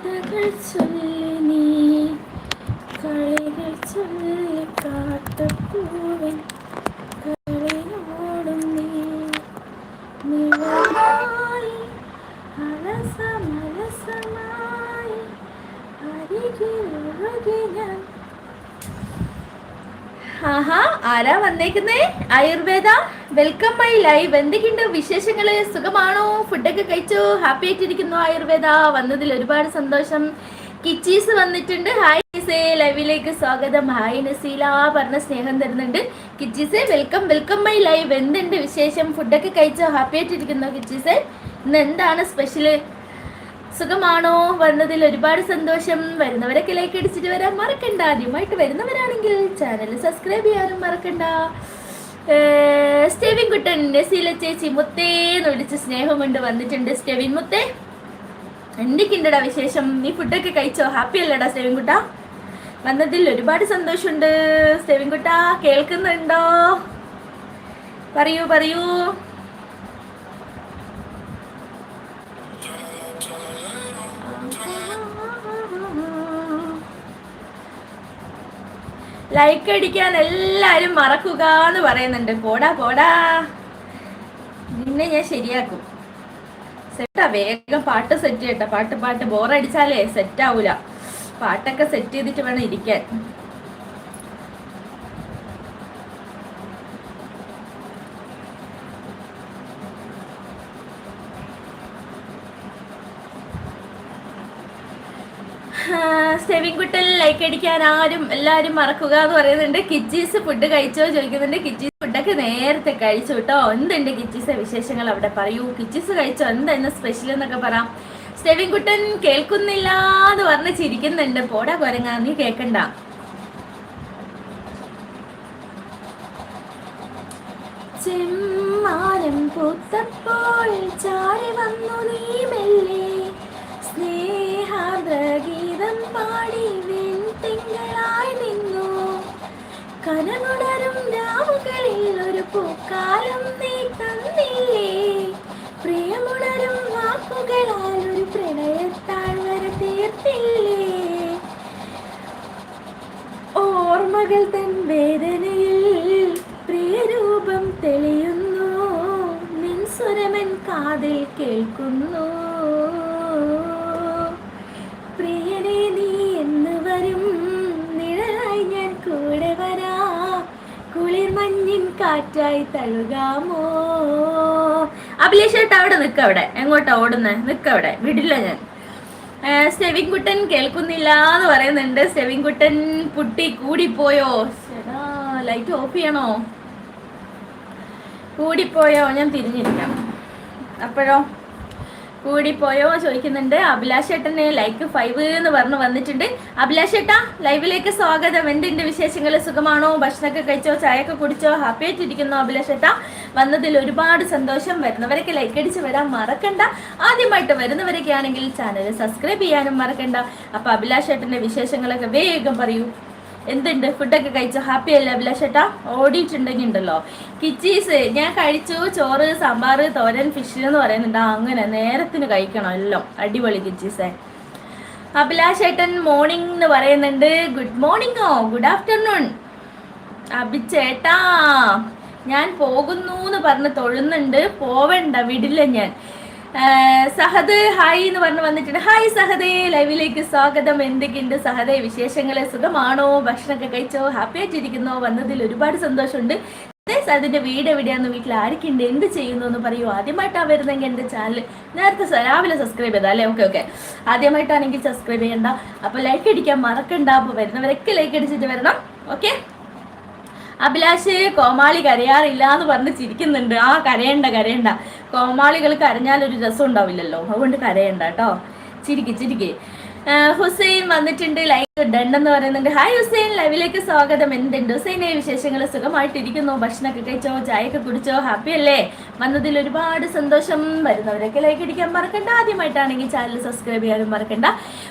കഥകൾ ചൊല്ലി നീ കളികൾ ചൊല്ലി കാട്ടുപൂവൻ കളിയോടും നീ നിളമായി അലസമലസമായി അരികിലൊഴുകി ഞാൻ. ആഹാ ആരാ വന്നേക്കുന്നേ? ആയുർവേദ? വെൽക്കം മൈ ലൈവ് എന്തൊക്കെയുണ്ട് വിശേഷങ്ങൾ? സുഖമാണോ? ഫുഡൊക്കെ കഴിച്ചോ? ഹാപ്പി ആയിട്ടിരിക്കുന്നു ആയുർവേദ. വന്നതിൽ ഒരുപാട് സന്തോഷം. കിച്ചീസ് വന്നിട്ടുണ്ട്. ഹായ് നസീസേ ലൈവിലേക്ക് സ്വാഗതം. ഹായ് നസീല പറഞ്ഞ സ്നേഹം തരുന്നുണ്ട്. കിച്ചീസേ വെൽക്കം വെൽക്കം മൈ ലൈവ് എന്തുണ്ട് വിശേഷം? ഫുഡൊക്കെ കഴിച്ചോ? ഹാപ്പി ആയിട്ടിരിക്കുന്നു കിച്ചീസേ ഇന്ന് എന്താണ് സ്പെഷ്യൽ സുഖമാണോ? വന്നതിൽ ഒരുപാട് സന്തോഷം. വരുന്നവരൊക്കെ ലൈക്ക് അടിച്ചിട്ട് വരാൻ മറക്കണ്ട. ആദ്യമായിട്ട് വരുന്നവരാണെങ്കിൽ ചാനൽ സബ്സ്ക്രൈബ് ചെയ്യാനും മറക്കണ്ട. സ്റ്റെവിൻ കുട്ടൻ നസീല ചേച്ചി മുത്തേ എന്ന് വിളിച്ച് സ്നേഹം കൊണ്ട് വന്നിട്ടുണ്ട് സ്റ്റെവിൻ മുത്തേ. എന്തൊക്കെയുണ്ടടാ വിശേഷം? നീ ഫുഡൊക്കെ കഴിച്ചോ? ഹാപ്പി അല്ലടാ സ്റ്റെവിൻ കുട്ട. വന്നതിൽ ഒരുപാട് സന്തോഷമുണ്ട് സ്റ്റെവിൻ കുട്ട. കേൾക്കുന്നുണ്ടോ? പറയൂ പറയൂ. ലൈക്ക് അടിക്കാൻ എല്ലാരും മറക്കുക എന്ന് പറയുന്നുണ്ട്. പോടാ പോടാ. നിന്നെ ഞാൻ ശരിയാക്കും. സെറ്റാ വേഗം പാട്ട് സെറ്റ് ചെയ്യട്ടെ. പാട്ട് പാട്ട് ബോറടിച്ചാലേ സെറ്റ് ആവൂല. പാട്ടൊക്കെ സെറ്റ് ചെയ്തിട്ട് വേണം ഇരിക്കാൻ. സ്റ്റെവിൻകുട്ടൽ ലൈക്ക് അടിക്കാൻ ആരും എല്ലാരും മറക്കുക എന്ന് പറയുന്നുണ്ട്. കിച്ചീസ് ഫുഡ് കഴിച്ചോ ചോദിക്കുന്നുണ്ട്. കിച്ചീസ് ഫുഡൊക്കെ നേരത്തെ കഴിച്ചു കേട്ടോ. എന്തുണ്ട് കിച്ചീസ് വിശേഷങ്ങൾ? അവിടെ പറയൂ. കിച്ചീസ് കഴിച്ചോ? എന്തായിരുന്നു സ്പെഷ്യൽ എന്നൊക്കെ പറ. കുട്ടൻ കേൾക്കുന്നില്ല എന്ന് പറഞ്ഞ് ചിരിക്കുന്നുണ്ട്. പോടാ കൊരങ്ങ നീ കേക്കണ്ട. ചെമ്മാരം പൂത്തപ്പോൾ ചാരി വന്നു നീ മെല്ലെ. സ്നേഹാർദ്രഗീതം പാടി വെൺതിങ്കളായി നിന്നു. കനമുടരും രാവുകളിൽ ഒരു പൂക്കാലം നീ തന്നില്ലേ. പ്രിയമുണരും വാക്കുകളാൽ ഒരു പ്രണയത്താഴ്വര തീർത്തില്ലേ. ഓർമ്മകൾ തൻ വേദനയിൽ പ്രിയരൂപം തെളിയുന്നു. നിൻ സ്വരമൻ കാതിൽ കേൾക്കുന്നു. കാറ്റായി തഴുകാമോ? അഭിലേഷേട്ട് അവിടെ നിൽക്ക അവിടെ. എങ്ങോട്ടാ ഓടുന്നത് നിൽക്ക അവിടെ. വിടില്ല ഞാൻ. സ്റ്റെവിൻകുട്ടൻ കേൾക്കുന്നില്ല എന്ന് പറയുന്നുണ്ട്. സ്റ്റെവിൻകുട്ടൻ പുട്ടി കൂടിപ്പോയോ? ലൈറ്റ് ഓഫ് ചെയ്യണോ? കൂടിപ്പോയോ? ഞാൻ തിരിഞ്ഞിരിക്കാം. അപ്പോഴോ? കൂടിപ്പോയോ ചോദിക്കുന്നുണ്ട്. അഭിലാഷ് ഏട്ടന് ലൈക്ക് ഫൈവ് എന്ന് പറഞ്ഞ് വന്നിട്ടുണ്ട്. അഭിലാഷ് ഏട്ടാ ലൈവിലേക്ക് സ്വാഗതം. എന്തിന്റെ വിശേഷങ്ങൾ? സുഖമാണോ? ഭക്ഷണമൊക്കെ കഴിച്ചോ? ചായയൊക്കെ കുടിച്ചോ? ഹാപ്പി ആയിട്ടിരിക്കുന്നോ അഭിലാഷ് ഏട്ടാ? വന്നതിൽ ഒരുപാട് സന്തോഷം. വരുന്നവരൊക്കെ ലൈക്ക് അടിച്ച് വരാൻ മറക്കണ്ട. ആദ്യമായിട്ട് വരുന്നവരൊക്കെ ആണെങ്കിൽ ചാനൽ സബ്സ്ക്രൈബ് ചെയ്യാനും മറക്കണ്ട. അപ്പൊ അഭിലാഷ് ഏട്ടന്റെ വിശേഷങ്ങളൊക്കെ വേഗം പറയൂ. എന്തുണ്ട്? ഫുഡൊക്കെ കഴിച്ചോ? ഹാപ്പി അല്ലേ അഭിലാഷേട്ടാ? ഓടിയിട്ടുണ്ടെങ്കിൽ ഉണ്ടല്ലോ. കിച്ചീസ് ഞാൻ കഴിച്ചു. ചോറ് സാമ്പാർ തോരൻ ഫിഷ് എന്ന് പറയുന്നുണ്ട്. അങ്ങനെ നേരത്തിന് കഴിക്കണം എല്ലാം. അടിപൊളി കിച്ചീസേ. അഭിലാഷേട്ടൻ മോർണിംഗ് എന്ന് പറയുന്നുണ്ട്. ഗുഡ് മോർണിംഗോ ഗുഡ് ആഫ്റ്റർനൂൺ അഭിച്ചേട്ടാ ഞാൻ പോകുന്നു എന്ന് പറഞ്ഞ് തൊഴുന്നുണ്ട്. പോവണ്ട വിടില്ല ഞാൻ. സഹദ് ഹായ് എന്ന് പറഞ്ഞ് വന്നിട്ടുണ്ട്. ഹായ് സഹദേ ലൈവിലേക്ക് സ്വാഗതം. എന്തൊക്കെയുണ്ട് സഹദേ? വിശേഷങ്ങളെ സുഖമാണോ? ഭക്ഷണമൊക്കെ കഴിച്ചോ? ഹാപ്പി ആയിട്ടിരിക്കുന്നോ? വന്നതിൽ ഒരുപാട് സന്തോഷമുണ്ട്. സഹദിന്റെ വീട് എവിടെയാന്ന് വീട്ടിൽ ആരൊക്കെയുണ്ട്? എന്ത് ചെയ്യുന്നു എന്ന് പറയൂ. ആദ്യമായിട്ടാണ് വരുന്നെങ്കിൽ എന്റെ ചാനൽ നേരത്തെ രാവിലെ സബ്സ്ക്രൈബ് ചെയ്താൽ അല്ലേ? ഓക്കെ ഓക്കെ ആദ്യമായിട്ടാണെങ്കിൽ സബ്സ്ക്രൈബ് ചെയ്യണ്ട. അപ്പോൾ ലൈക്ക് അടിക്കാൻ മറക്കണ്ട. അപ്പോൾ വരുന്നവരൊക്കെ ലൈക്ക് അടിച്ചിട്ട് വരണം. ഓക്കെ അഭിലാഷ് കോമാളി കരയാറില്ല എന്ന് പറഞ്ഞ് ചിരിക്കുന്നുണ്ട്. ആ കരയണ്ട കരയണ്ട. കോമാളികൾ കരഞ്ഞാൽ ഒരു രസം ഉണ്ടാവില്ലല്ലോ. അതുകൊണ്ട് കരയണ്ട കേട്ടോ. ചിരിക്ക് ചിരിക്ക്. ഹുസൈൻ വന്നിട്ടുണ്ട്. ലൈക്ക് ഡണ്ടെന്ന് പറയുന്നുണ്ട്. ഹായ് ഹുസൈൻ. ലൈവിലേക്ക് സ്വാഗതം. എന്തുണ്ട്? ഹുസൈനെ വിശേഷങ്ങൾ സുഖമായിട്ടിരിക്കുന്നു? ഭക്ഷണമൊക്കെ കഴിച്ചോ? ചായയൊക്കെ കുടിച്ചോ? ഹാപ്പി അല്ലേ? വന്നതിൽ ഒരുപാട് സന്തോഷം വരുന്നവരൊക്കെ ലൈക്ക് അടിക്കാൻ മറക്കണ്ട. ആദ്യമായിട്ടാണെങ്കിൽ ചാനൽ സബ്സ്ക്രൈബ് ചെയ്യാനും മറക്കണ്ട.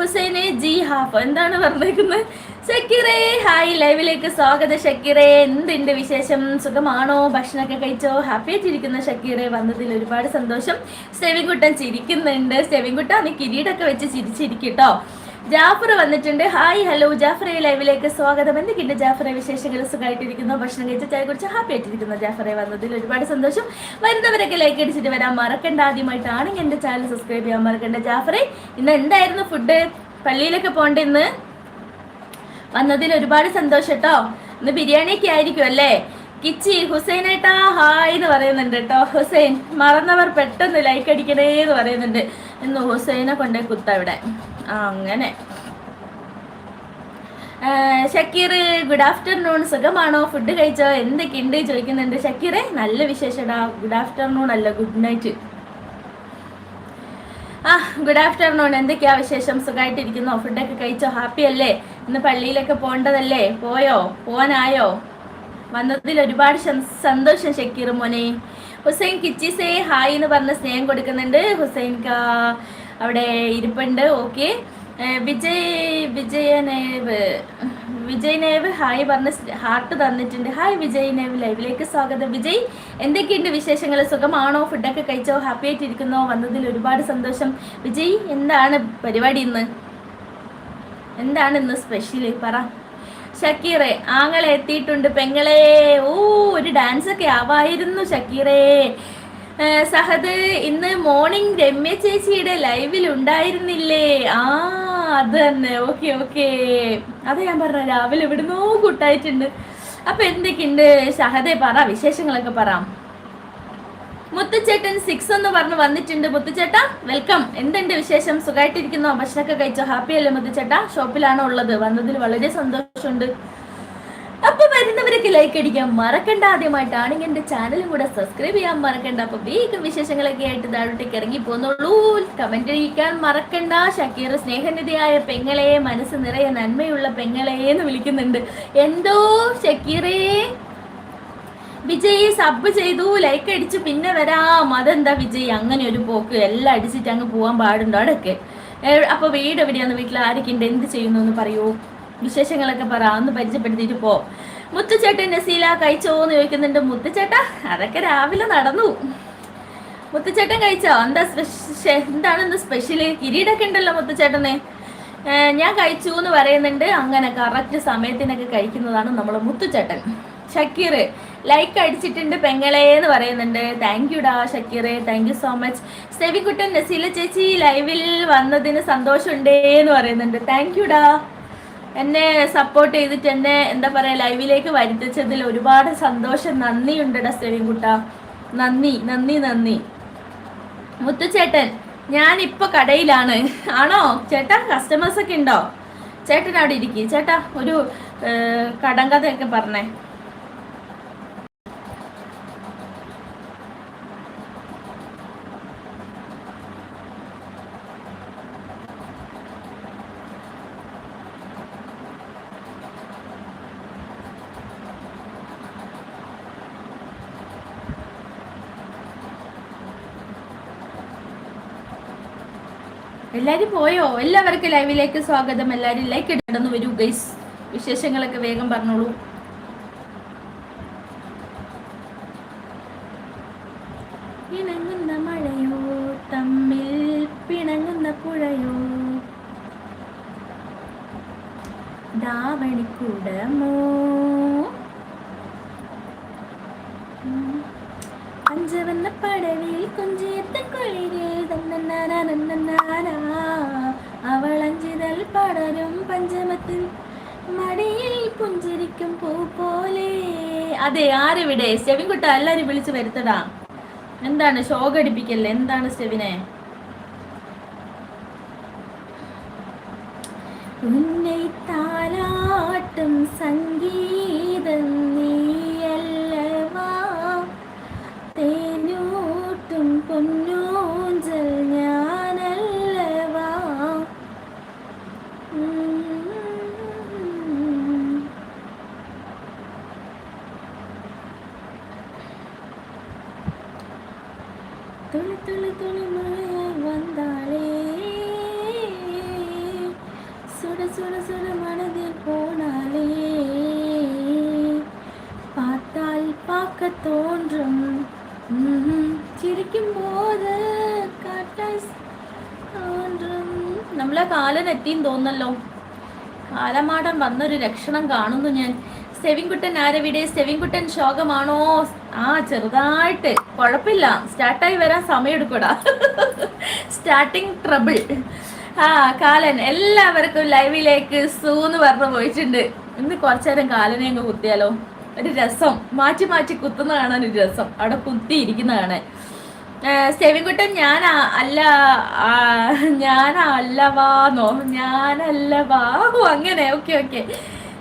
ഹുസൈനെ ജി ഹാഫ് എന്താണ് പറഞ്ഞേക്കുന്നത്? ഷക്കീറേ ഹായ്. ലൈവിലേക്ക് സ്വാഗതം ഷക്കീറേ. എന്തുണ്ട് വിശേഷം? സുഖമാണോ? ഭക്ഷണമൊക്കെ കഴിച്ചോ? ഹാപ്പി ആയിട്ടിരിക്കുന്ന ഷക്കീറെ. വന്നതിൽ ഒരുപാട് സന്തോഷം. സെവിൻകുട്ടൻ ചിരിക്കുന്നുണ്ട്. സെവിൻകുട്ടൻ നീ കിരീടൊക്കെ വെച്ച് ചിരിച്ചിരിക്കട്ടോ ജാഫർ വന്നിട്ടുണ്ട്. Hi hello. ജാഫറെ ലൈവിലേക്ക് സ്വാഗതം. എന്തൊക്കെയുണ്ട് ജാഫറെ വിശേഷങ്ങൾ? സുഖമായിട്ടിരിക്കുന്നു. ഭക്ഷണം കഴിച്ച ചായ കുറിച്ച് ഹാപ്പി ആയിട്ടിരിക്കുന്നു. ജാഫറെ വന്നതിൽ ഒരുപാട് സന്തോഷം. വരുന്നവരൊക്കെ ലൈക്ക് അടിച്ചിട്ട് വരാൻ മറക്കണ്ട. ആദ്യമായിട്ടാണെങ്കിൽ എന്റെ ചാനൽ സബ്സ്ക്രൈബ് ചെയ്യാൻ മറക്കണ്ട. ജാഫറെ ഇന്ന് എന്തായിരുന്നു ഫുഡ് പള്ളിയിലൊക്കെ പോകണ്ട ഇന്ന്? വന്നതിൽ ഒരുപാട് സന്തോഷം കേട്ടോ ഇന്ന് ബിരിയാണിയൊക്കെ ആയിരിക്കും അല്ലേ? കിച്ചി ഹുസൈൻ ഹുസൈനേട്ടാ ഹായ് എന്ന് പറയുന്നുണ്ട് കേട്ടോ ഹുസൈൻ മറന്നവർ പെട്ടെന്ന് ലൈക്ക് അടിക്കണേ എന്ന് പറയുന്നുണ്ട്. ഇന്ന് ഹുസൈനെ കൊണ്ടേ കുത്ത ഇവിടെ. അങ്ങനെ. ഷക്കീർ ഗുഡ് ആഫ്റ്റർനൂൺ സുഖമാണോ? ഫുഡ് കഴിച്ചോ? എന്തൊക്കെയുണ്ട് ചോദിക്കുന്നുണ്ട്. ഷക്കീറെ നല്ല വിശേഷടാ. ഗുഡ് ആഫ്റ്റർനൂൺ അല്ല ഗുഡ് നൈറ്റ് ആ ഗുഡ് ആഫ്റ്റർനൂൺ എന്തൊക്കെയാ വിശേഷം? സുഖമായിട്ടിരിക്കുന്നോ ഫുഡൊക്കെ കഴിച്ചോ? ഹാപ്പി അല്ലേ? ഇന്ന് പള്ളിയിലൊക്കെ പോകേണ്ടതല്ലേ പോയോ? പോവാനായോ? വന്നതിൽ ഒരുപാട് സന്തോഷം ഷക്കീർ മോനെ. ഹുസൈൻ കിച്ചിസേ ഹായ് എന്ന് പറഞ്ഞ സ്നേഹം കൊടുക്കുന്നുണ്ട്. ഹുസൈൻ കാ അവിടെ ഇരിപ്പുണ്ട്. ഓക്കെ വിജയ് വിജയനേവ് വിജയനേവ് ഹായ് പറഞ്ഞ ഹാർട്ട് തന്നിട്ടുണ്ട്. ഹായ് വിജയനേവ് ലൈവിലേക്ക് സ്വാഗതം. വിജയ് എന്തൊക്കെയുണ്ട് വിശേഷങ്ങൾ സുഖമാണോ? ഫുഡൊക്കെ കഴിച്ചോ? ഹാപ്പി ആയിട്ടിരിക്കുന്നോ? വന്നതിൽ ഒരുപാട് സന്തോഷം. വിജയ് എന്താണ് പരിപാടി ഇന്ന്? എന്താണ് ഇന്ന് സ്പെഷ്യൽ പറ. ഷക്കീറെ ആങ്ങളെ എത്തിയിട്ടുണ്ട് പെങ്ങളെ. ഓ ഒരു ഡാൻസ് ഒക്കെ ആവായിരുന്നു ഷക്കീറെ. സഹദ് ഇന്ന് മോർണിംഗ് രമ്യ ചേച്ചിയുടെ ലൈവിൽ ഉണ്ടായിരുന്നില്ലേ? ആ അത് തന്നെ. Okay okay. അത് ഞാൻ പറഞ്ഞ രാവിലെ ഇവിടുന്നോ കൂട്ടായിട്ടുണ്ട്. അപ്പൊ എന്തൊക്കെയുണ്ട്? സഹദേ പറ വിശേഷങ്ങളൊക്കെ പറ. മുത്തുച്ചേട്ടൻ സിക്സ് എന്ന് പറഞ്ഞ് വന്നിട്ടുണ്ട്. മുത്തുച്ചേട്ടാ വെൽക്കം എന്തുണ്ട് വിശേഷം? സുഖമായിട്ടിരിക്കുന്നോ ഭക്ഷണമൊക്കെ കഴിച്ചോ? ഹാപ്പി അല്ലേ മുത്തുച്ചേട്ടാ? ഷോപ്പിലാണോ ഉള്ളത്? വന്നതിൽ വളരെ സന്തോഷമുണ്ട്. വരുന്നവരൊക്കെ ലൈക്ക് അടിക്കാൻ മറക്കണ്ട. ആദ്യമായിട്ടാണെങ്കിൽ എന്റെ ചാനലും കൂടെ സബ്സ്ക്രൈബ് ചെയ്യാൻ മറക്കണ്ട. അപ്പൊ വേഗം വിശേഷങ്ങളൊക്കെ ആയിട്ട് താഴോട്ടേക്ക് ഇറങ്ങി പോന്നോളൂ കമന്റ് അടിക്കാൻ മറക്കണ്ട. ഷക്കീർ സ്നേഹനിധിയായ പെങ്ങളെ മനസ്സ് നിറയെ നന്മയുള്ള പെങ്ങളെ എന്ന് വിളിക്കുന്നുണ്ട്. എന്തോ ഷക്കീറേ? വിജയ് സബ് ചെയ്തു. ലൈക്ക് അടിച്ച്. പിന്നെ വരാം. അതെന്താ വിജയ്? അങ്ങനെ ഒരു പോക്ക്. എല്ലാം അടിച്ചിട്ട് അങ്ങ് പോവാൻ പാടുണ്ടോ അടൊക്കെ അപ്പോൾ അപ്പൊ വീട് എവിടെയാന്ന് വീട്ടിൽ ആരൊക്കെ ഉണ്ട്? എന്ത് ചെയ്യുന്നു എന്ന് പറയൂ. വിശേഷങ്ങളൊക്കെ പറ. ഒന്ന് പരിചയപ്പെടുത്തിയിട്ട് പോ. മുത്തുച്ചേട്ടൻ നസീല കഴിച്ചോ എന്ന് ചോദിക്കുന്നുണ്ട്. മുത്തുച്ചേട്ടാ അതൊക്കെ രാവിലെ നടന്നു. മുത്തുച്ചേട്ടൻ കഴിച്ചോ? എന്താ സ്പെഷ്യ എന്താണ് ഇന്ന് സ്പെഷ്യൽ? കിരീടൊക്കെ ഉണ്ടല്ലോ മുത്തുചേട്ടനെ. ഞാൻ കഴിച്ചു എന്ന് പറയുന്നുണ്ട്. അങ്ങനെ കറക്റ്റ് സമയത്തിനൊക്കെ കഴിക്കുന്നതാണ് നമ്മളെ മുത്തുചേട്ടൻ. ഷക്കീർ ലൈക്ക് അടിച്ചിട്ടുണ്ട് പെങ്ങളെ എന്ന് പറയുന്നുണ്ട്. Thank യുടാ Shakeer thank you so much സെവിക്കുട്ടൻ Naseela ചേച്ചി ലൈവിൽ വന്നതിന് സന്തോഷമുണ്ടേ എന്ന് പറയുന്നുണ്ട്. താങ്ക് യുടാ എന്നെ സപ്പോർട്ട് ചെയ്തിട്ട് എന്നെ എന്താ പറയാ ലൈവിലേക്ക് വരുത്തിച്ചതിൽ ഒരുപാട് സന്തോഷം. നന്ദിയുണ്ട് ഡസ്റ്റലിൻ കുട്ട നന്ദി നന്ദി നന്ദി. മുത്തുചേട്ടൻ ഞാൻ ഇപ്പൊ കടയിലാണ്. ആണോ? ചേട്ടാ കസ്റ്റമേഴ്സ് ഒക്കെ ഉണ്ടോ? ചേട്ടൻ അവിടെ ഇരിക്കും. ചേട്ടാ ഒരു കടം കടങ്കഥയൊക്കെ പറഞ്ഞേ. എല്ലാരും പോയോ? എല്ലാവർക്കും ലൈവിലേക്ക് സ്വാഗതം. എല്ലാരും ലൈക്ക് ഇടന്നു വരൂ ഗൈസ് വിശേഷങ്ങളൊക്കെ വേഗം പറഞ്ഞോളൂ. ഇണങ്ങുന്ന മഴയോ തമ്മിൽ പിണങ്ങുന്ന പുഴയോ? ദാവണിക്കൂടമോ പഞ്ചവന്ന പടവിൽ കുഞ്ചിയത്ത കുളിരിൽ അവളഞ്ചിതൽ പടരും പഞ്ചമത്തിൽ മടിയിൽ പുഞ്ചിരിക്കും പൂ പോലെ. അതെ ആരിവിടെ? സ്റ്റെവിൻകുട്ട എല്ലാരും വിളിച്ചു വരുത്തടാ. എന്താണ് ഷോകടിപ്പിക്കല്ലേ എന്താണ് സ്റ്റെവിനെ? ഉന്നെ താലാട്ടും സംഗീതം சுட சுட சுட மனதில் போனாலே பார்த்தால் பார்க்க தோன்றும் சிரிக்கும் போது காட்டாய் தோன்றும் നമ്മളെ കാലൻ എത്തിയും തോന്നല്ലോ കാലമാടൻ വന്നൊരു ലക്ഷണം കാണുന്നു ഞാൻ സെവിൻകുട്ടൻ ആരവിടെ സെവിൻകുട്ടൻ ശോകമാണോ ആ ചെറുതായിട്ട് കുഴപ്പമില്ല സ്റ്റാർട്ടായി വരാൻ സമയം എടുക്കൂടാ സ്റ്റാർട്ടിങ് ട്രബിൾ ആ കാലൻ എല്ലാവർക്കും ലൈവിലേക്ക് സൂന്ന് പറഞ്ഞു പോയിട്ടുണ്ട്. ഇന്ന് കുറച്ചേരം കാലനെ അങ്ങ് കുത്തിയാലോ? ഒരു രസം. മാറ്റി മാറ്റി കുത്തുന്ന കാണാൻ ഒരു രസം. അവിടെ കുത്തിയിരിക്കുന്ന കാണാൻ സെവിൻകുട്ടൻ ഞാൻ അല്ല ഞാനല്ലവാന്നോ ഞാനല്ലവാ. അങ്ങനെ ഓക്കെ ഓക്കെ.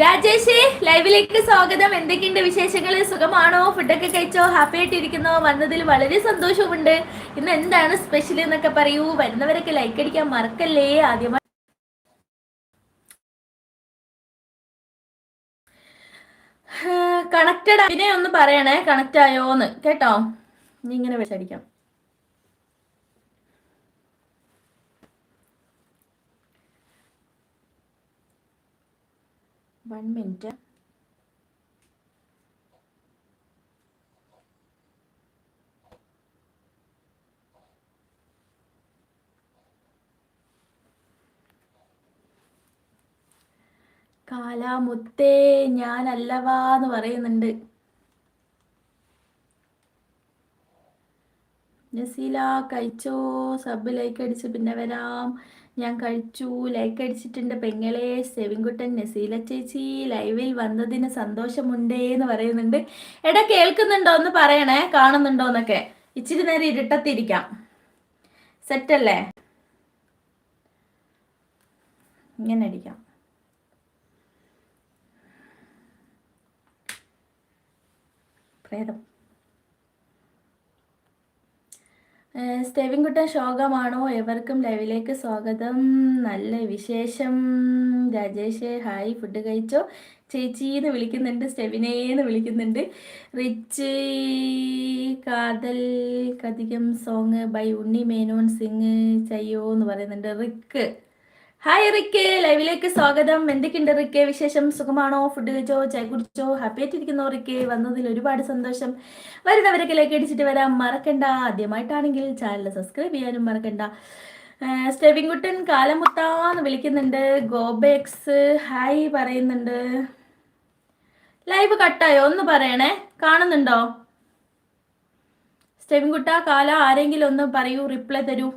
രാജേഷ് ലൈവിലേക്ക് സ്വാഗതം. എന്തൊക്കെയുണ്ട് വിശേഷങ്ങൾ? സുഖമാണോ? ഫുഡൊക്കെ കഴിച്ചോ? ഹാപ്പി ആയിട്ടിരിക്കുന്നോ? വന്നതിൽ വളരെ സന്തോഷമുണ്ട് ഇന്ന് എന്താണ് സ്പെഷ്യൽ എന്നൊക്കെ പറയൂ. വരുന്നവരൊക്കെ ലൈക്ക് അടിക്കാൻ മറക്കല്ലേ? ആദ്യമായി കണക്റ്റഡ് അതിനെ ഒന്ന് പറയണേ. കണക്റ്റ് ആയോന്ന്. കേട്ടോ? ഇനി ഇങ്ങനെ വെച്ചടിക്കാം. One minute. കാലാമുത്തേ ഞാനല്ലവാന്ന് പറയുന്നുണ്ട്. നസീല കഴിച്ചോ? സബ് ലൈക്ക് അടിച്ച് പിന്നെ വരാം. ഞാൻ കഴിച്ചു. ലൈക്ക് അടിച്ചിട്ടുണ്ട്. പെങ്ങളെ സെവിൻകുട്ടൻ നസീല ചേച്ചി ലൈവിൽ വന്നതിന് സന്തോഷമുണ്ടേ എന്ന് പറയുന്നുണ്ട്. എടാ കേൾക്കുന്നുണ്ടോ എന്ന് പറയണേ? കാണുന്നുണ്ടോ എന്നൊക്കെ ഇച്ചിരി നേരം ഇരുട്ടത്തിരിക്കാം. സെറ്റല്ലേ ഇങ്ങനെ അടിക്കാം. പ്രേതം. സ്റ്റെവിൻകുട്ടൻ ശോകമാണോ? എവർക്കും ലൈവിലേക്ക് സ്വാഗതം. നല്ല വിശേഷം. രാജേഷ് ഹായ്. ഫുഡ് കഴിച്ചോ? ചേച്ചീന്ന് വിളിക്കുന്നുണ്ട് സ്റ്റെവിനേന്ന് വിളിക്കുന്നുണ്ട്. റിച്ച് കാതൽ കതികം song by Unni Menon sing ചയ്യോ എന്ന് പറയുന്നുണ്ട്. റിക്ക്. ഹായ് റിക്കേ ലൈവിലേക്ക് സ്വാഗതം. എന്തൊക്കെയുണ്ട് റിക്കെ വിശേഷം? സുഖമാണോ? ഫുഡ് കഴിച്ചോ? ചായ കുടിച്ചോ? ഹാപ്പി ആയിട്ടിരിക്കുന്നോ റിക്കേ വന്നതിൽ ഒരുപാട് സന്തോഷം. വരുന്നവരൊക്കെ ലൈക്ക് അടിച്ചിട്ട് വരാം. മറക്കണ്ട. ആദ്യമായിട്ടാണെങ്കിൽ ചാനൽ സബ്സ്ക്രൈബ് ചെയ്യാനും മറക്കണ്ട. സ്റ്റെവിൻകുട്ടൻ കാലമുത്താന്ന് വിളിക്കുന്നുണ്ട്. ഗോബെക്സ് ഹായ് പറയുന്നുണ്ട്. ലൈവ് കട്ടായോ? ഒന്ന് പറയണേ. കാണുന്നുണ്ടോ? സ്റ്റെവിൻകുട്ട കാല ആരെങ്കിലും ഒന്ന് പറയൂ റിപ്ലൈ തരൂ.